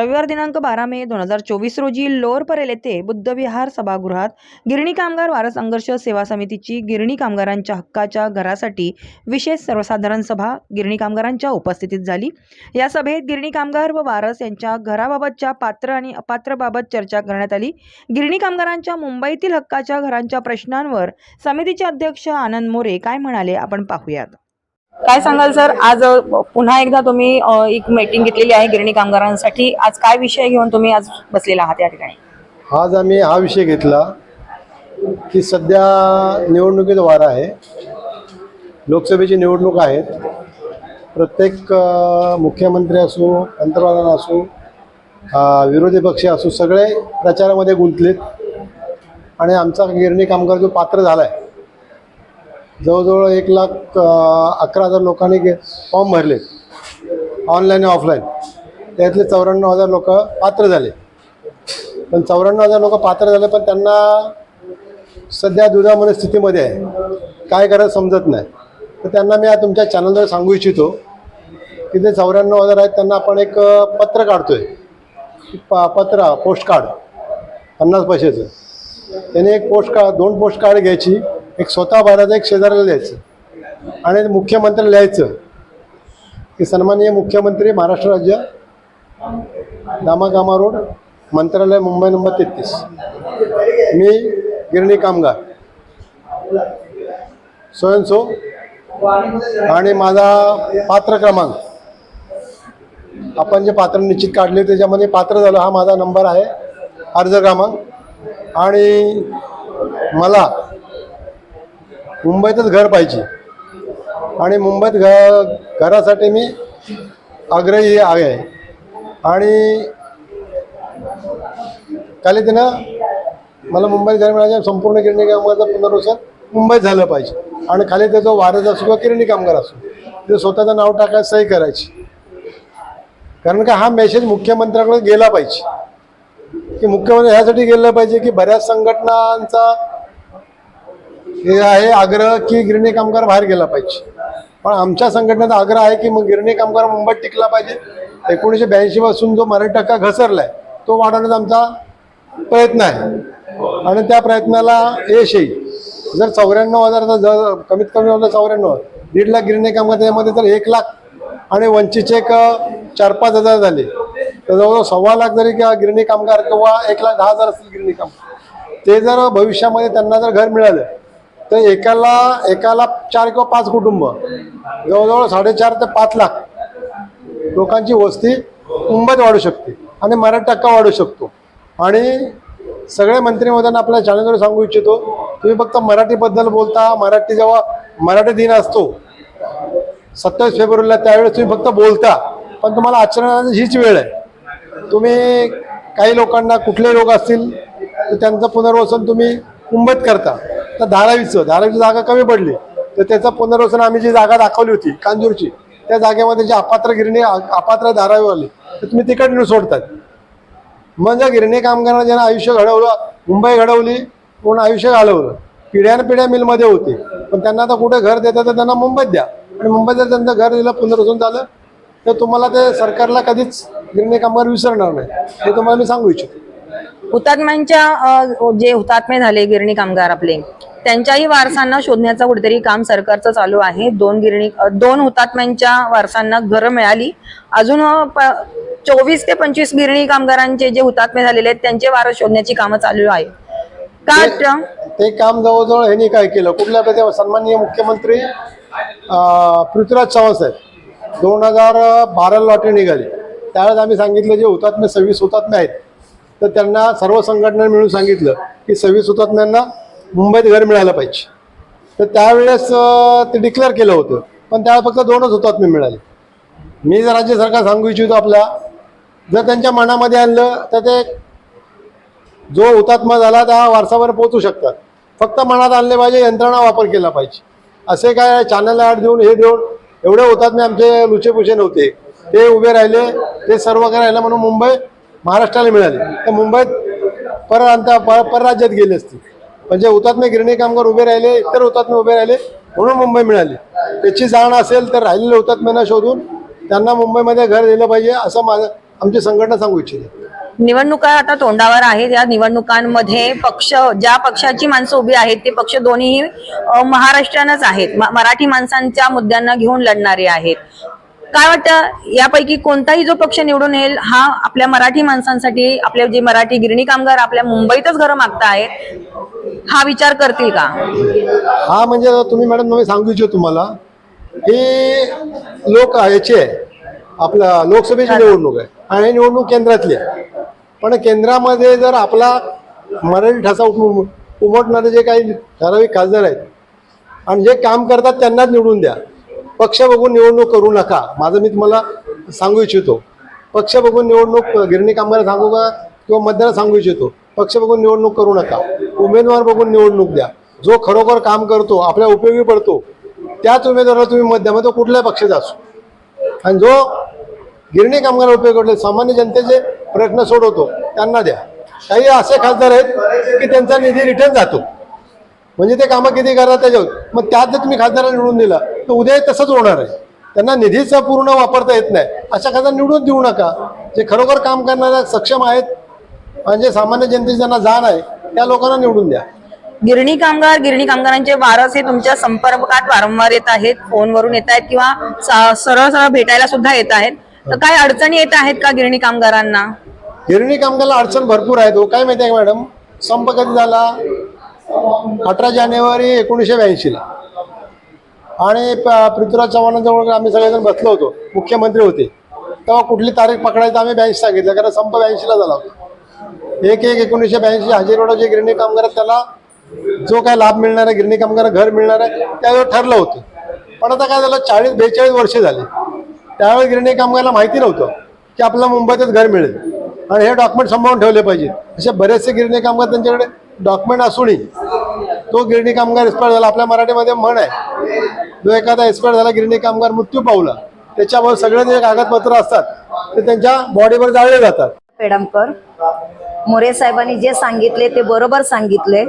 रविवार दिनांक बारा मे दोन हजार चोवीस रोजी लोअर परेल येथे बुद्धविहार सभागृहात गिरणी कामगार वारस संघर्ष सेवा समितीची गिरणी कामगारांच्या हक्काच्या घरासाठी विशेष सर्वसाधारण सभा गिरणी कामगारांच्या उपस्थितीत झाली. या सभेत गिरणी कामगार व वारस यांच्या घराबाबतच्या पात्र आणि अपात्रबाबत चर्चा करण्यात आली. गिरणी कामगारांच्या मुंबईतील हक्काच्या घरांच्या प्रश्नांवर समितीचे अध्यक्ष आनंद मोरे काय म्हणाले आपण पाहूयात. काय सांगाल सर? आज पुन्हा एकदा तुम्ही एक मीटिंग घेतलेली आहे गिरणी कामगारांसाठी. आज काय विषय घेऊन तुम्ही आज बसलेला आहात या ठिकाणी? आज आम्ही हा विषय घेतला की सध्या निवडणुकीचा वार आहे. लोकसभेची निवडणूक आहेत. प्रत्येक मुख्यमंत्री असो पंतप्रधान असो विरोधी पक्ष असो सगळे प्रचारामध्ये गुंतलेत. आणि आमचा गिरणी कामगार जो पात्र झाला आहे जवळजवळ एक लाख अकरा हजार लोकांनी गे फॉर्म भरले. ऑनलाईन आणि ऑफलाईन. त्यातले चौऱ्याण्णव हजार लोक पात्र झाले. पण चौऱ्याण्णव हजार लोक पात्र झाले पण त्यांना सध्या दुधामध्ये स्थितीमध्ये आहे. काय करायचं समजत नाही. तर त्यांना मी आज तुमच्या चॅनलवर सांगू इच्छितो की जे चौऱ्याण्णव हजार आहेत त्यांना आपण एक पत्र पत्र काढतोय. प पत्र पोस्ट कार्ड पन्नास पैशाचं. त्याने एक पोस्ट कार्ड दोन पोस्ट कार्ड घ्यायची. एक स्वतः भरायचं एक शेजाऱ्याला द्यायचं आणि मुख्यमंत्री लिहायचं. की सन्माननीय मुख्यमंत्री महाराष्ट्र राज्य दामाकामा रोड मंत्रालय मुंबई नंबर तेहतीस. मी गिरणी कामगार. स्वयंसो आणि माझा पात्र क्रमांक. आपण जे पात्र निश्चित काढले त्याच्यामध्ये पात्र झालं हा माझा नंबर आहे. अर्ज क्रमांक. आणि मला मुंबईतच घर पाहिजे. आणि मुंबईत घ घरासाठी मी आग्रही आहे. आणि काली तिनं मला मुंबईत घर मिळायचं संपूर्ण गिरणी कामगारचं पुनर्वसन मुंबईत झालं पाहिजे. आणि खाली त्याचा वारस असो किंवा किरणी कामगार असो ते स्वतःचं नाव टाकायचं सही करायची. कारण का हा मेसेज मुख्यमंत्र्याकडे गेला पाहिजे. की मुख्यमंत्री ह्यासाठी गेलं पाहिजे की बऱ्याच संघटनांचा हे आहे आग्रह की गिरणी कामगार बाहेर गेला पाहिजे. पण आमच्या संघटनेचा आग्रह आहे की मग गिरणी कामगार मुंबईत टिकला पाहिजे. एकोणीसशे ब्याऐंशी पासून जो मराठी टक्का घसरलाय तो वाढवण्याचा आमचा प्रयत्न आहे. आणि त्या प्रयत्नाला यश येईल. जर चौऱ्याण्णव हजाराचा जर कमीत कमी होतं चौऱ्याण्णव दीड लाख गिरणी कामगार त्यामध्ये तर एक लाख आणि वंचितचे एक चार पाच हजार झाले. तर जवळजवळ सव्वा लाख जरी किंवा गिरणी कामगार किंवा एक लाख दहा हजार असतील गिरणी कामगार. ते जर भविष्यामध्ये त्यांना जर घर मिळालं तर एकाला एकाला चार किंवा पाच कुटुंब. जवळजवळ साडेचार ते पाच लाख लोकांची वस्ती मुंबईत वाढू शकते आणि मराठी टक्का वाढू शकतो. आणि सगळे मंत्री आपल्या चॅनलवर सांगू इच्छितो तुम्ही फक्त मराठीबद्दल बोलता मराठी जेव्हा मराठी दिन असतो सत्तावीस फेब्रुवारीला त्यावेळेस तुम्ही फक्त बोलता पण तुम्हाला आचरणाची हीच वेळ आहे. तुम्ही काही लोकांना कुठले रोग असतील तर त्यांचं पुनर्वसन तुम्ही मुंबईत करता. तर धारावीचं धारावीची जागा कमी पडली. तर त्याचं पुनर्वसन आम्ही जी जागा दाखवली होती कांजूरची त्या जागेमध्ये जे अपात्र गिरणी अपात्र धारावीवाले तर तुम्ही तिकडे सोडतात. म्हणजे गिरणी कामगारांना ज्यांना आयुष्य घडवलं मुंबई घडवली कोण आयुष्य घालवलं पिढ्यान पिढ्या मिलमध्ये होते. पण त्यांना आता कुठे घर देतात तर त्यांना मुंबईत द्या. आणि मुंबईत जर त्यांचं घर दिलं पुनर्वसन झालं तर तुम्हाला ते सरकारला कधीच गिरणी कामगार विसरणार नाही. हे तुम्हाला मी सांगू इच्छितो. हुतात्म्यांच्या जे हुतात्मे झाले गिरणी कामगार आपले त्यांच्याही वारसांना शोधण्याचं कुठेतरी काम सरकारचं चालू आहे. दोन गिरणी दोन हुतात्म्यांच्या वारसांना घरं मिळाली. अजून चोवीस ते पंचवीस गिरणी कामगारांचे जे हुतात्मे झालेले आहेत त्यांचे वारस शोधण्याची कामं चालू आहे का? ते काम जवळजवळ ह्यांनी काय केलं? कुठल्या प्रकारे सन्माननीय मुख्यमंत्री पृथ्वीराज चव्हाण साहेब. दोन हजार बाराला लॉटरी निघाली. त्यावेळेस आम्ही सांगितलं जे हुतात्मे सव्वीस हुतात्मे आहेत तर त्यांना सर्व संघटना मिळून सांगितलं की सव्वीस हुतात्म्यांना मुंबईत घर मिळालं पाहिजे. तर त्यावेळेस ते डिक्लेअर केलं होतं. पण त्यावेळेस फक्त दोनच हुतात्मे मिळाले. मी जर राज्य सरकार सांगू इच्छितो आपला जर त्यांच्या मनामध्ये आणलं तर ते जो हुतात्मा झाला त्या वारसावर पोहोचू शकतात. फक्त मनात आणले पाहिजे यंत्रणा वापर केला पाहिजे. असे काय चॅनल ॲड देऊन हे देऊन एवढे हुतात्मे आमचे लुचेपुचे नव्हते. ते उभे राहिले ते सर्व काय राहिलं म्हणून मुंबई महाराष्ट्राला मिळाली. तर मुंबईत पर पर परराज्यात गेले असतील. म्हणजे हुतात्मे गिरणी कामगार उभे राहिले इतर हुतात्मे उभे राहिले म्हणून मुंबई मिळाली. त्याची जाण असेल तर राहिलेले हुतात्म्यांना शोधून त्यांना मुंबईमध्ये घर दिलं पाहिजे असं माझं आमची संघटना सांगू इच्छिते. निवडणुका आता तोंडावर आहेत. या निवडणुकांमध्ये पक्ष ज्या पक्षाची माणसं उभी आहेत ते पक्ष दोन्हीही अ, महाराष्ट्रानंच आहेत. म- मराठी माणसांच्या मुद्द्यांना घेऊन लढणारे आहेत. काय वाटतं? यापैकी कोणताही जो पक्ष निवडून येईल हा आपल्या मराठी माणसांसाठी आपले जे मराठी गिरणी कामगार आपल्या मुंबईतच घरं मागता आहेत हा विचार करतील का? हा म्हणजे तुम्ही मॅडम मी सांगू इच्छितो तुम्हाला ही लोक याची आहे. आपला लोकसभेची निवडणूक आहे. आणि ही निवडणूक केंद्रातली आहे. पण केंद्रामध्ये जर आपला मराठी ठसा उम- उमटणारे जे काही ठराविक खासदार आहेत आणि जे काम करतात त्यांनाच निवडून द्या. पक्ष बघून निवडणूक करू नका. माझं मी तुम्हाला सांगू इच्छितो. पक्ष बघून निवडणूक गिरणी कामगार सांगू का? किंवा मतदार सांगू इच्छितो. पक्ष बघून निवडणूक करू नका. उमेदवार बघून निवडणूक द्या. जो खरोखर काम करतो आपल्या उपयोगी पडतो त्याच उमेदवाराला तुम्ही मत द्या मग तो कुठल्याही पक्षाचा असो. आणि जो गिरणी कामगार उपयोग पडले सामान्य जनतेचे प्रश्न सोडवतो त्यांना द्या. काही असे खासदार आहेत की त्यांचा निधी रिटर्न जातो. म्हणजे ते कामं किती करतात त्याच्यावर. मग त्यात जर तुम्ही खासदाराला निवडून दिला तर उद्या तसंच होणार आहे. त्यांना निधीचा पूर्ण वापरता येत नाही. अशा खासदार निवडून देऊ नका. जे खरोखर काम करणाऱ्या सक्षम आहेत म्हणजे सामान्य जनतेची ज्यांना जाण आहे. त्या लोकांना निवडून द्या. गिरणी कामगार गिरणी कामगारांचे वारस हे तुमच्या संपर्कात वारंवार येत आहेत फोनवरून येत आहेत किंवा स- सरळ सरळ भेटायला सुद्धा येत आहेत. तर काय अडचणी येत आहेत का गिरणी कामगारांना? गिरणी कामगाराला अडचण भरपूर आहेत हो. काय माहिती आहे का मॅडम? संप कधी झाला? अठरा जानेवारी एकोणीसशे ब्याऐंशीला. आणि पृथ्वीराज चव्हाणांजवळ आम्ही सगळेजण बसलो होतो. मुख्यमंत्री होते. तेव्हा कुठली तारीख पकडायचं आम्ही ब्याऐंशी सांगितलं. कारण संप ब्याऐंशीला झाला होता. एक एक एकोणीसशे ब्याऐंशी हजेरवाडा जे गिरणी कामगार आहेत, त्याला जो काय लाभ मिळणार आहे गिरणी कामगार घर मिळणार आहे त्यावेळेस ठरलं होतं. पण आता काय झालं चाळीस बेचाळीस वर्ष झाले. त्यावेळेस गिरणी कामगाराला माहिती नव्हतं की आपल्याला मुंबईतच घर मिळेल. आणि हे डॉक्युमेंट सांभाळून ठेवले पाहिजे. असे बरेचसे गिरणी कामगार त्यांच्याकडे डॉक्युमेंट असूनही तो गिरणी कामगार एक्सपायर झाला. आपल्या मराठीमध्ये म्हण आहे जो एखादा एक्सपायर झाला गिरणी कामगार मृत्यू पावला. त्याच्यावर सगळे जे कागदपत्र असतात ते त्यांच्या बॉडीवर जाळले जातात. पेडमकर. मोरे साहेबांनी जे सांगितले ते बरोबर सांगितले.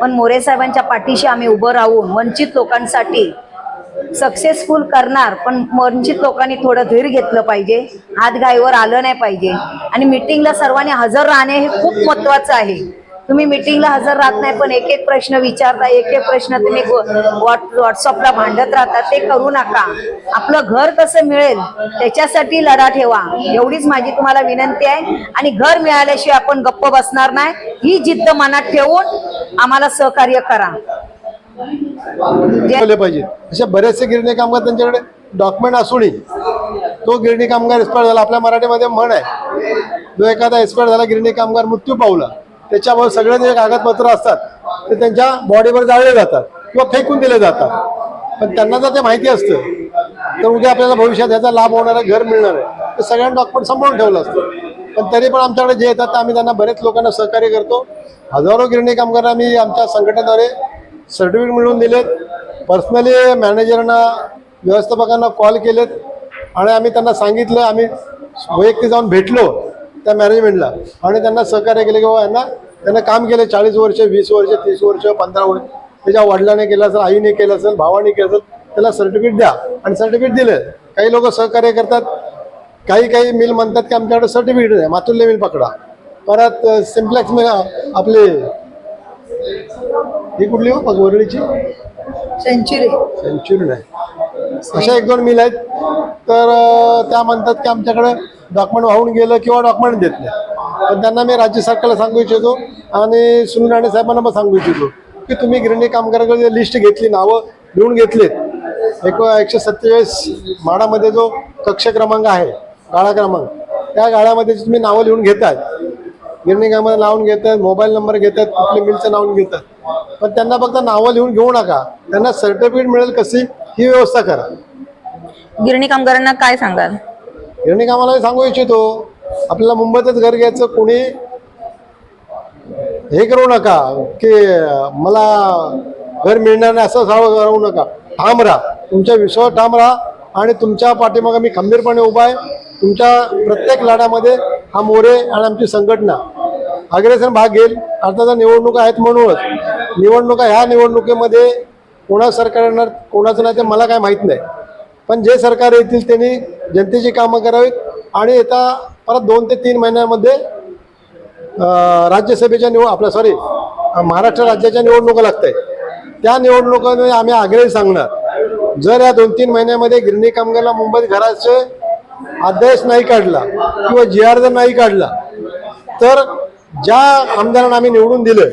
पण मोरे साहेबांच्या पाठीशी आम्ही उभं राहून वंचित लोकांसाठी सक्सेसफुल करणार पण वंचित लोकांनी थोडं धीर घेतलं पाहिजे. हातगाईवर आलं नाही पाहिजे. आणि मिटिंगला सर्वांनी हजर राहणे हे खूप महत्वाचं आहे. तुम्ही मिटिंगला हजर राहत नाही पण एक एक प्रश्न विचारता एक एक प्रश्न तुम्ही व्हॉट्सअपला भांडत राहता ते करू नका. आपलं घर कसं मिळेल त्याच्यासाठी लढा ठेवा. एवढीच माझी तुम्हाला विनंती आहे. आणि घर मिळाल्याशिवाय आपण गप्प बसणार नाही. ही जिद्द मनात ठेवून आम्हाला सहकार्य करा. पाहिजे. अशा बरेचसे गिरणी कामगार त्यांच्याकडे डॉक्युमेंट असूनही तो गिरणी कामगार एक्सपायर झाला. आपल्या मराठीमध्ये म्हण आहे जो एखादा एक्सपायर झाला गिरणी कामगार मृत्यू पावला. त्याच्यावर सगळे जे कागदपत्र असतात ते त्यांच्या बॉडीवर जाळले जातात किंवा फेकून दिले जातात. पण त्यांना जर ते माहिती असतं तर उद्या आपल्याला भविष्यात याचा लाभ होणार आहे घर मिळणार आहे. ते सगळ्यांना डॉक्युमेंट सांभाळून ठेवलं असतं. पण तरी पण आमच्याकडे जे येतात आम्ही त्यांना बरेच लोकांना सहकार्य करतो. हजारो गिरणी कामगार आम्ही आमच्या संघटनेद्वारे सर्टिफिकेट मिळवून दिलेत. पर्सनली मॅनेजरना व्यवस्थापकांना कॉल केलेत. आणि आम्ही त्यांना सांगितलं आम्ही वैयक्तिक जाऊन भेटलो. त्या मॅनेजमेंटला आणि त्यांना सहकार्य केले की बाबा यांना त्यांना काम केलं चाळीस वर्ष वीस वर्ष तीस वर्ष पंधरा वर्ष. त्याच्या वडिलाने केलं असेल आईने केलं असेल भावाने केलं असेल त्याला सर्टिफिकेट द्या. आणि सर्टिफिकेट दिलं. काही लोक सहकार्य करतात. काही काही मिल म्हणतात की आमच्याकडे सर्टिफिकेट आहे. मातुल्य मिल पकडा. परत सिम्प्लेक्स मिल आपले ही कुठली हो? सेंचुरी सेंचुरी नाही. अशा एक दोन मिल आहेत. तर त्या म्हणतात की आमच्याकडे डॉक्युमेंट वाहून गेलं किंवा डॉक्युमेंट देत नाही. पण त्यांना मी राज्य सरकारला सांगू इच्छितो आणि सुनील राणे साहेबांना पण सांगू इच्छितो की तुम्ही गिरणी कामगाराकडे लिस्ट घेतली नावं लिहून घेतलीत एक एकशे सत्तेचाळीस माडामध्ये जो कक्ष क्रमांक आहे गाळा क्रमांक त्या गाळ्यामध्ये तुम्ही नावं लिहून घेतात गिरणी कामाला लावून घेतात मोबाईल नंबर घेतात कुठल्या मिलचं नावून घेतात पण त्यांना फक्त नावं लिहून घेऊ नका. त्यांना सर्टिफिकेट मिळेल कशी? ही व्यवस्था करा. गिरणी कामगारांना काय सांगाल? गिरणी कामाला सांगू इच्छितो आपल्याला मुंबईतच घर घ्यायचं कोणी हे करू नका की मला घर मिळणार नाही असं सावध राहू नका. ठाम राहा. तुमच्या विश्वास ठाम राहा आणि तुमच्या पाठीमागे मी खंबीरपणे उभा आहे. तुमच्या प्रत्येक लढ्यामध्ये हा मोरे आणि आमची संघटना. अग्रेसन भाग घेईल. अर्थात निवडणुका आहेत म्हणूनच. निवडणुका ह्या निवडणुकीमध्ये कोणा सरकार येणार कोणाचं नाही ते मला काय माहीत नाही. पण जे सरकार येतील त्यांनी जनतेची कामं करावीत आणि येता परत दोन ते तीन महिन्यामध्ये राज्यसभेच्या निवड आपल्या सॉरी महाराष्ट्र राज्याच्या निवडणुका लागत आहे त्या निवडणुकांमध्ये आम्ही आग्रही सांगणार जर या दोन तीन महिन्यामध्ये गिरणी कामगारला मुंबईत घराचे अध्यादेश नाही काढला किंवा जी आर जर नाही काढला तर ज्या आमदारांना आम्ही निवडून दिलं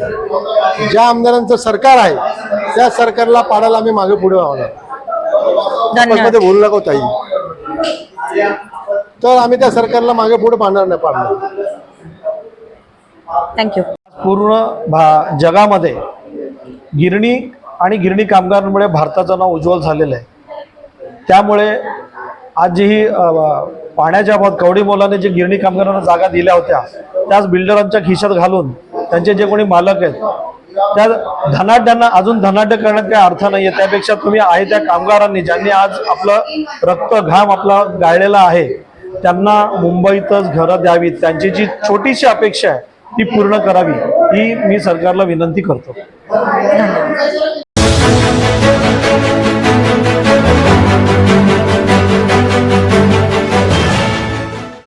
ज्या आमदारांचं सरकार आहे त्या सरकारला पाडायला आम्ही मागे पुढे होणार धन्यवाद. मध्ये बोलू नको ताई. तर आम्ही त्या सरकारला मागे पुढे पाडणार नाही पाडणार थँक्यू पूर्ण भा जगामध्ये गिरणी आणि गिरणी कामगारांमुळे भारताचं नाव उज्ज्वल झालेलं आहे. त्यामुळे आज जी ही पाण्याच्या बाबत कवडी मोलाने जे गिरणी कामगारांना जागा दिल्या होत्या त्याच बिल्डरांच्या खिशात घालून त्यांचे जे कोणी मालक आहेत त्या धनाढ्यांना अजून धनाढ्य करण्यात काही अर्थ नाही आहे त्यापेक्षा तुम्ही आहे त्या कामगारांनी ज्यांनी आज आपलं रक्त घाम आपला गाळलेला आहे त्यांना मुंबईतच घरं द्यावीत. त्यांची जी छोटीशी अपेक्षा आहे ती पूर्ण करावी. ही मी सरकारला विनंती करतो.